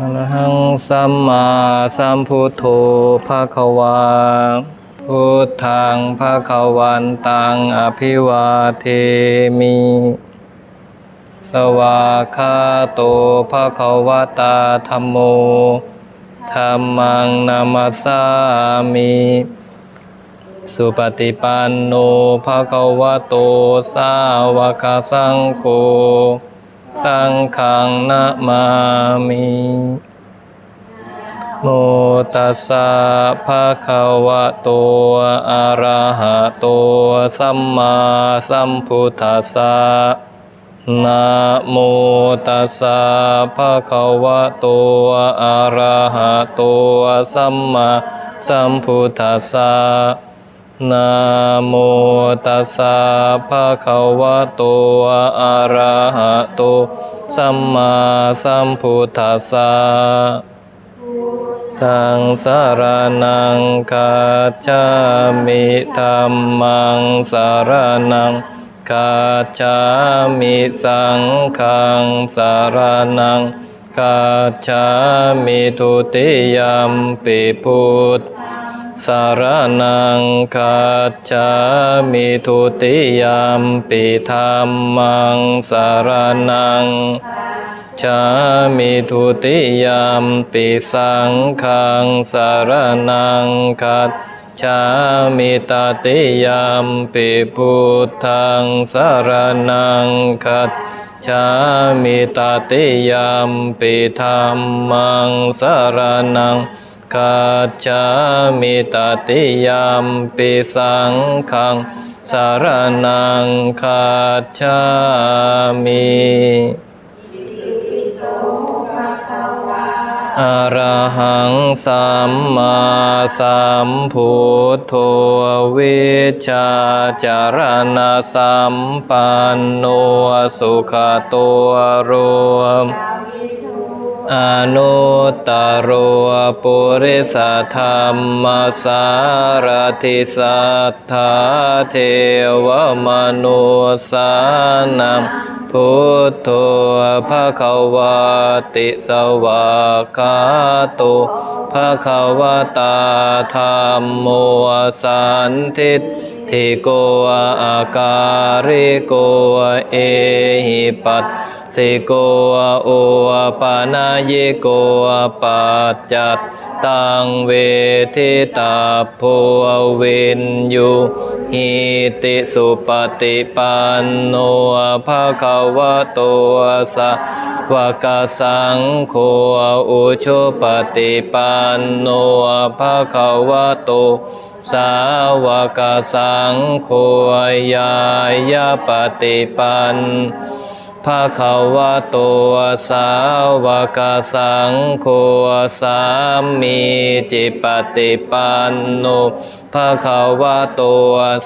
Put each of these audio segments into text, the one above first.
อะระหังสัมมาสัมพุทโธภะคะวาพุทธังภะคะวันตังอภิวาเทมิ สวาคาโตภะคะวะตาธัมโมธัมมังนามัสสามิ สุปฏิปันโนภะคะวะโตสาวกสังโฆ สังฆังนะมามิโมตัสสะภะคะวะโตอะระหะโตสัมมาสัมพุทธัสสะนะโมตัสสะภะคะวะโตอะระหะโตสัมมาสัมพุทธัสสะ นะโมตัสสะภะคะวะโตอะระหะโต สัมมาสัมพุทธัสสะทังสารนังคาจามิธรรมังสารนังคาจามิสังฆังสารนังคาจามิทุติยมปิพุทธ สารนังคาจามิทุติยมปิธรรมังสารนังชามิทุติยามปิสังขังสารนังคัดชามิตติยามปิพุทธังสารนังคัดชามิตติยามปิธรรมังสารนัง คัจามิตติยามปิสังขังสารนังคัจามิอะระหังสัมมาสัมพุทโธวิชาจารณสัมปันโนสุขตัวรวม อนุตตรปุริสธรรมสารติสัทธาเทวมนุสานังพุทโธภะคะวาติสวากขาโตภะคะวะตาธรรมโมสันทิฏฐิโกอาการิโกเอหิปัส สิโกโอปานาเยโกปัจจัตตังเวทิตาโพเวนยูหิติสุปฏิปันโนภะคะวะโตสะวกสังโฆอุชุปฏิปันโนภะคะวะโตสาวกสังโฆยายาปฏิปัน ภะคะวะโตสาวกสังโฆสามีจิปฏิปันโนภะคะวะโต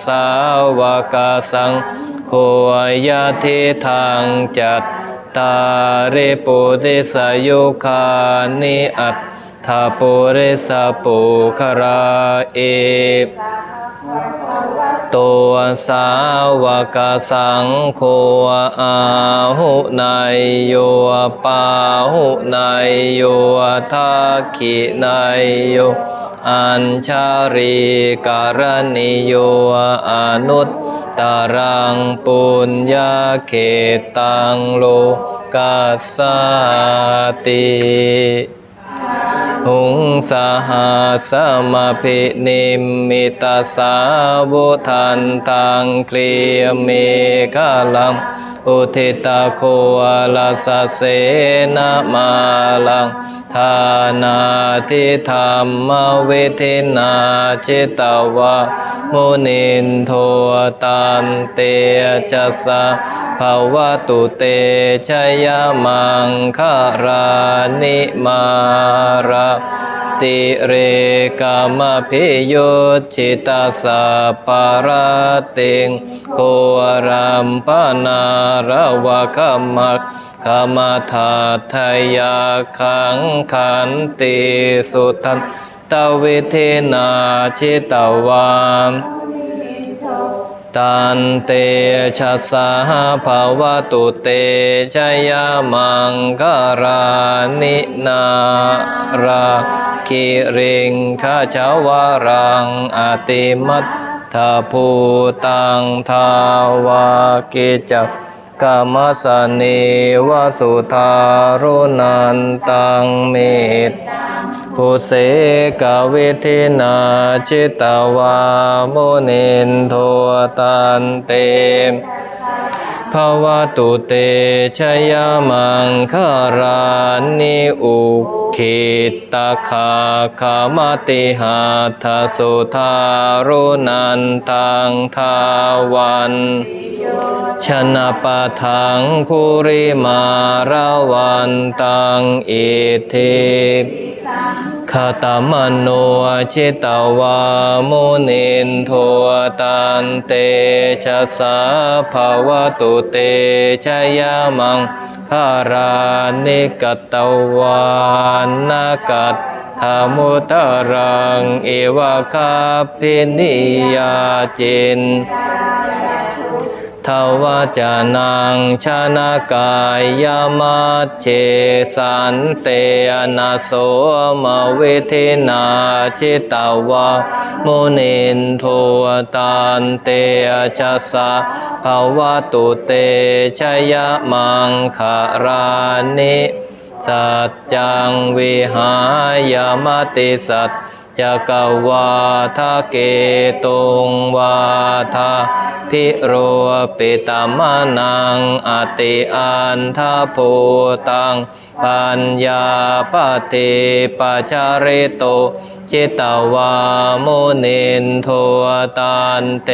สาวกสังโฆยะทิทางจัตตาริปุริสยุคานิอัตถาปุริสปุคราเอ ตัวสาวกสังโฆอาหุนายโยปาหุนายโยทักขินายโยอัญชาริการณิโยอนุตตารังปุญญาเขตังโลกัสสติ หุงสหัสมาภินิมมิตาสาวุทันตังเคลียเมฆาลังอุทิตาโคอาลาสเสนามาลัง ทานาทิธรรมเวทินาจิตวะมุนินโทตันเตจัสสะภาวะตุเตชยมังคารานิมาราติเรกามพิโยชิตาสัพปาราติงโครัมปนาระวะขมัก ขมาทาทยาขังขันติสุทันตวิเทนาชิตวามตันเตชะสาภาวตุเตชยมังคารานินาราคิริงขจาวรังอติมัตถภูตังทาวากิจ กามสเนวสุธารุนันตังเมตภูเสกเวทินาชิตาวาโมเนนโทตันเต ภาวตุเตชยมังคารานิอุคิตาคาคามติหาทสุธารุนันตังทาวันชนะปะทังคุริมาราวันตังอิทิ ขตมโนชิตวาโมนินโทตันเตชะสาภาวตุเตชยมังคารานิกตวานากัตธมุตรังเอวะคาพินิยาจิน ทวจานังชนากายยามัจเจสันเตอนาโสมเวเทนาชิตาวาโมเนนโทตันเตชะสะภาวะตุเตชยมังคารานิสัจจังวิหายามติสัจ จะกวาทะเกตุงวาทาพิโรปิตามานังอติอันทาภูตังปัญญาปฏิปัจาริโตจิตวาโมนินโทตันเต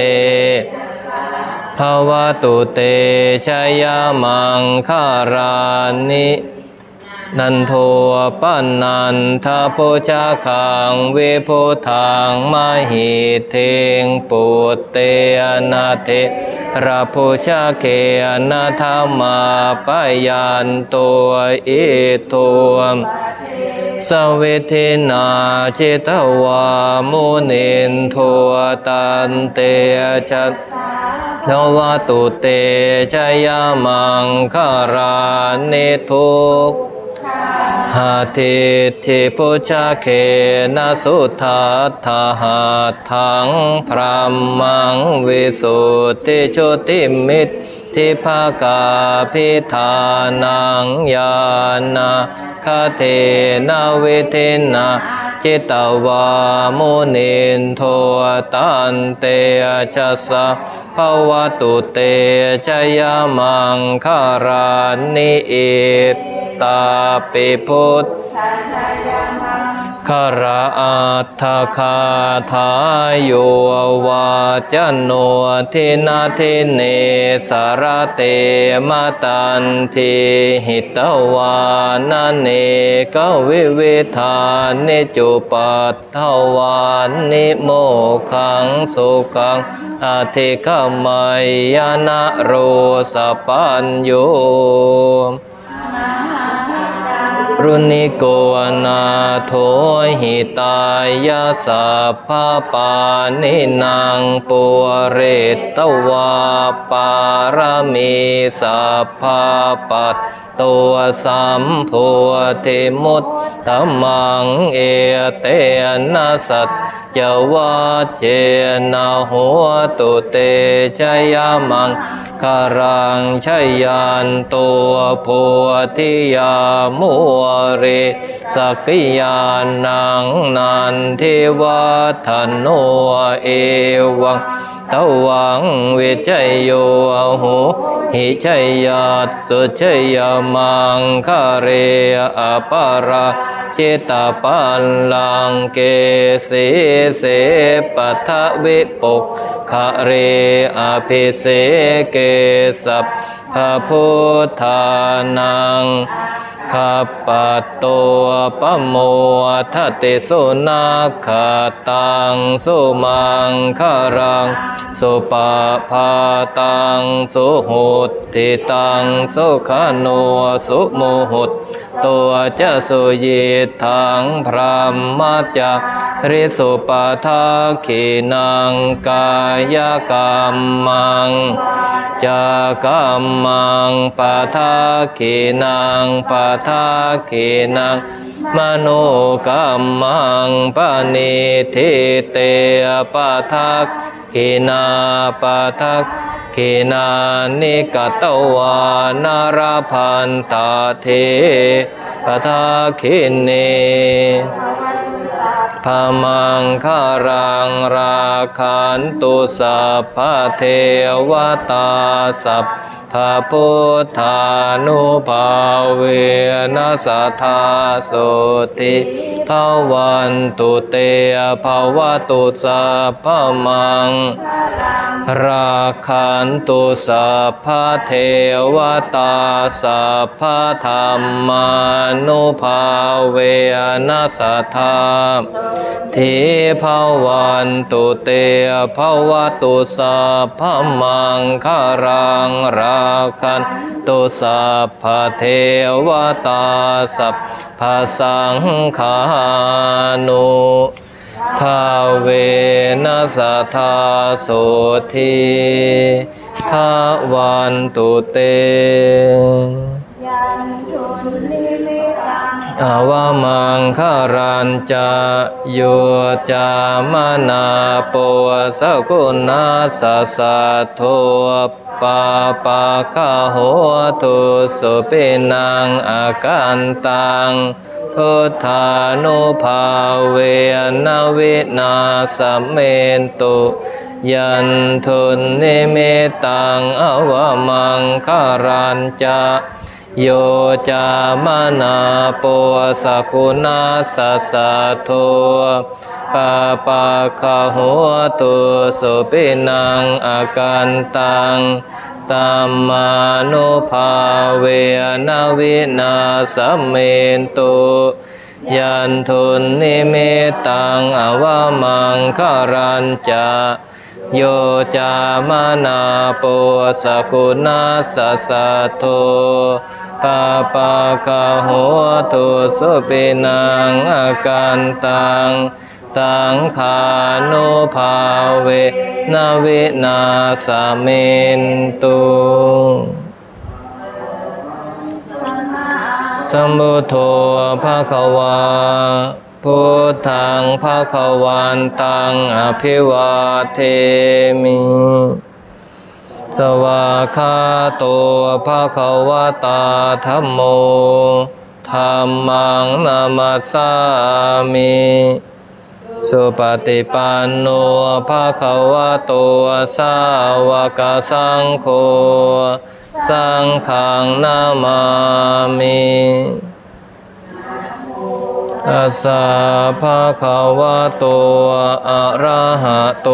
ภาวตุเตชยมังคารานิ นันโทปันนันทาโพชาขังเวโพทางมหิเทงปุตเตนาเทระโพชาเกอนาธรรมาปยันตัวอิทุสเวทนาเจตวามเนนโทตันเตชัตนวตุเตชยมังคารานิทุก หาทิทิพุชาเคนะสุทัตถาหาทังพระมังวิสุทธิโชติมิตรทิภากาพิธานังยานาคาเทนาเวเทนาจิตวามเนนโทตันเตชะสะ ภวตุเตชยมังคารานิอิตตาปิพุทธ คาราอัตถคาทายโยวาจโนทินาทิเนสารเตมตันทิหิตวานเนกวิเวทานเนจุปัตถวานนิโมขังสุขังอธิขมัยยนโรสปัญโย รุณิโกนาโทหิตายาสัพพะปานินางปุเรตตวาปารมีสัพพะปัต ตัวสัมโพธิมุตตมังเอเตนะสัจจวัเจนะหัวตุเตชยมังคารังชยันตัวโพธิยามุเรสกิยานังนันทิวัฒโนเอวัง ตวังเวิจัยโยโหหิชัยยตสุชัยมังคาเรอปาราจิตาปัลลังเกสีเสปัทวิปุกขะเรอภิเสเกสัพพพุทธานัง ขปปะตัวปโมทัตติสุนัขขตังสุมังคารัง สุปะพาตังสุหุติตังสุขโนสุโมหุตตัวจะสุยิทังพรหมจะริสุปทาขีนังกายกรรมังจากรรมังปทาขีนังปะทาขีนังมโนกรรมังปณิทิเตปะทักขีนาปะทักขีนานิกตวานารพันตาเทปะทักขิเนพมังคารังราคันตุสัพพเทวตาสัพ พพุทธานุภาเวนัสทธาสุติภาวันตุเตภาวตุสัพพมัง ราคันตุสัพพเทวตาสัพพธรรมานุภาเวนัสทธาทีภาวันตุเตภาวตุสัพพมังคารังราคันตุสัพพเทวตาสัพพสังฆานุภาเวนัสทาโสทีภาวันตุเตยันทุนนิมิตังอาวามังคารันจะโยจามนาปวสกุณาสสะโท ปาปาคาโหตุสุปินังอาการตังพุทธานุภาเวนวินาสมเมนตุยันทุนนิมิตังอวมังคารันจะโยจามนาปวสกุณาสสะโท ปาปาคาหัวตุสุปินังอาการตังตัมมานุภาเวนวินาสเมนตุยันทุนนิมิตังอวามังคารันจะโยจามานาปวสกุณาสสะโทปาปาคาหัวตุสุปินังอาการตัง ตังขานุภาเวนาวินาสเมนตุสัมมาสัมพุทโธภาควาพุทธังภาควันตังอภิวาเทมิ สวาคาโตภาควตาธัมโมธรรมังนามาสามิ สุปฏิปันโนภาควโตสาวกสังโฆสังฆังนามามิตัสสะภะคะวะโตอะระหะโต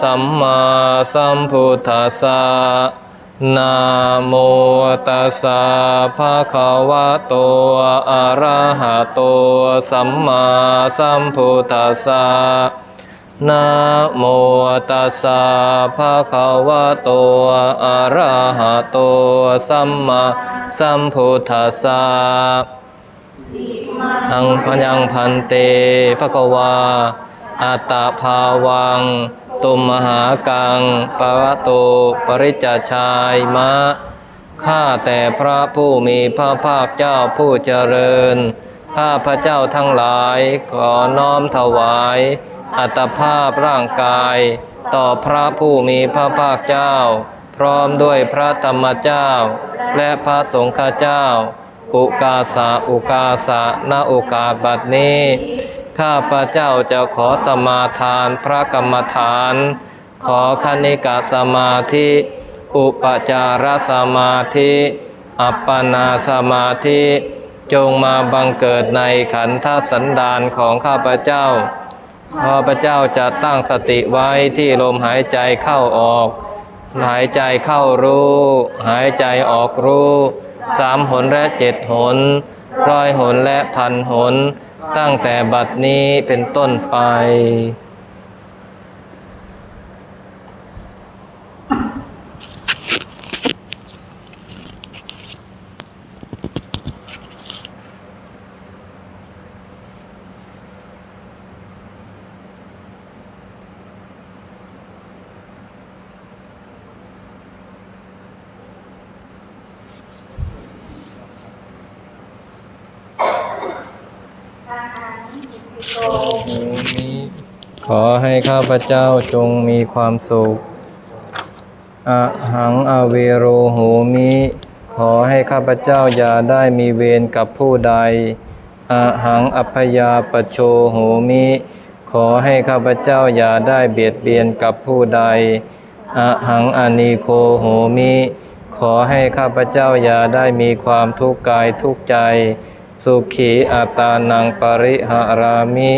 สัมมาสัมพุทธัสสะ นะโมตัสสะภะคะวะโต อะระหะโต สัมมาสัมพุทธัสสะนะโมตัสสะภะคะวะโต อะระหะโต สัมมาสัมพุทธัสสะอังพยังพันเตภะกวาอัตตาภาวัง ตุมมหากังปะวะโตปริจจชายมะ ข้าแต่พระผู้มีพระภาคเจ้าผู้เจริญ ข้าพระเจ้าทั้งหลายขอน้อมถวาย อัตภาพร่างกาย ต่อพระผู้มีพระภาคเจ้า พร้อมด้วยพระธรรมเจ้า และพระสงฆ์เจ้า อุกาสะอุกาสะณโอกาสบัดนี้ ข้าพระเจ้าจะขอสมาทานพระกรรมฐาน ขอคณิกาสมาธิ อุปจารสมาธิ อัปปนาสมาธิ จงมาบังเกิดในขันธสันดานของข้าพระเจ้า ข้าพระเจ้าจะตั้งสติไว้ที่ลมหายใจเข้าออก หายใจเข้ารู้ หายใจออกรู้ สามหนและเจ็ดหน ร้อยหนและพันหน ตั้งแต่บัดนี้เป็นต้นไป ขอให้ข้าพเจ้าจงมีความสุขอะหังอเวโรโหมิ ขอให้ข้าพเจ้าอย่าได้มีเวรกับผู้ใดอะหังอัพยาปโชโหมิ ขอให้ข้าพเจ้าอย่าได้เบียดเบียนกับผู้ใดอะหังอนีโคโหมิ ขอให้ข้าพเจ้าอย่าได้มีความทุกข์กายทุกข์ใจ สุขีอาตานังปริหารามิ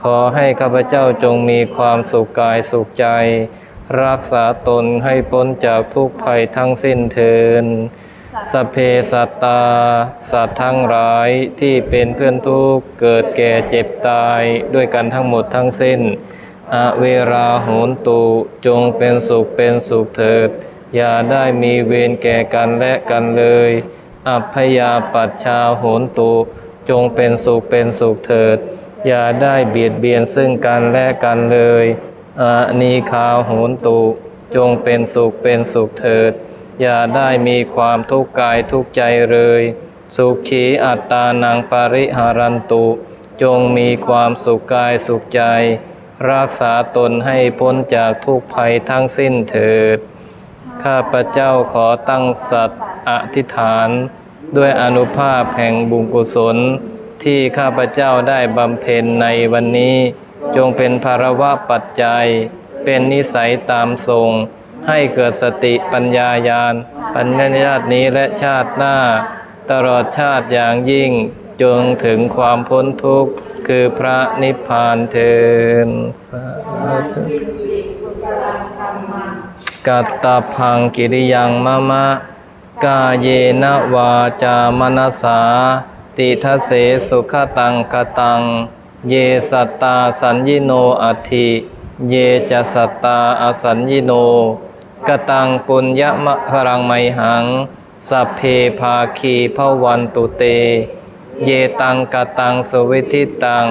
ขอให้ข้าพเจ้าจงมีความสุขกายสุขใจ รักษาตนให้พ้นจากทุกภัยทั้งสิ้นเทินสเพสัตตา สัตว์ทั้งหลายที่เป็นเพื่อนทุกข์เกิดแก่เจ็บตายด้วยกันทั้งหมดทั้งสิ้นอเวราโหนตุจงเป็นสุขเป็นสุขเถิด อย่าได้มีเวรแก่กันและกันเลย อัพยาปัชชาโหนตุ จงเป็นสุขเป็นสุขเถิด อย่าได้เบียดเบียนซึ่งกันและกันเลยอานีคาโหนตุ จงเป็นสุขเป็นสุขเถิด อย่าได้มีความทุกข์กายทุกข์ใจเลย สุขีอัตตานังปริหารันตุ จงมีความสุขกายสุขใจ รักษาตนให้พ้นจากทุกภัยทั้งสิ้นเถิด ข้าพเจ้าขอตั้งสัตย์อธิษฐาน ด้วยอนุภาพแห่งบุญกุศล ที่ข้าพเจ้าได้บำเพ็ญในวันนี้ จงเป็นภารวะปัจจัย เป็นนิสัยตามทรง ให้เกิดสติปัญญาญาณ ปัญญาชาตินี้และชาติหน้า ตลอดชาติอย่างยิ่งจงถึงความพ้นทุกข์ คือพระนิพพานเทินสาธุ กัตตพังกิริยังมะมะ กาเยนะวาจามนัสา ติทะเสสุขตังกตัง เยสัตตาสัญญิโนอัติเยจะสัตตาอสัญญิโน กตังปุญญมะพรังไมหัง สัพเพภาคีพวันตุเต เยตังกตังสวิทิตัง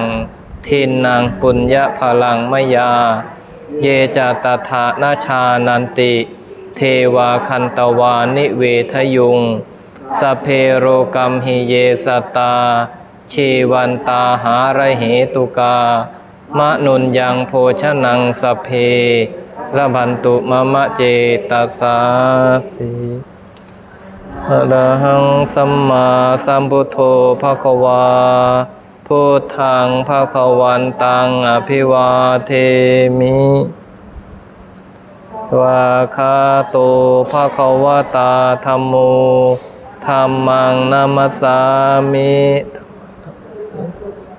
ทินนางปุญญพลังมยา เยจาตถานาชานันติ เทวาคันตวานิเวทยุง สเพโรกัมหิเยสตา ชีวันตาหาระเหตุกามะนุนยังโภชนังสเพระบันตุมะมะเจตสาติอะระหังสัมมาสัมพุทโธภะคะวา พุทธังภะควันตังอภิวาเทมิสวาคาโตภะควะตาธัมโมธัมมังนามัสสามิ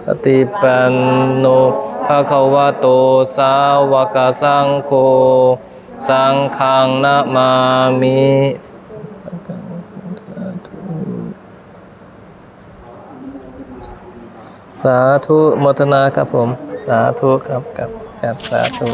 ปฏิปันโนภะควะโตสาวกสังโฆสังฆังนะมามิ สาธุโมทนาครับผม สาธุครับกับจับสาธุ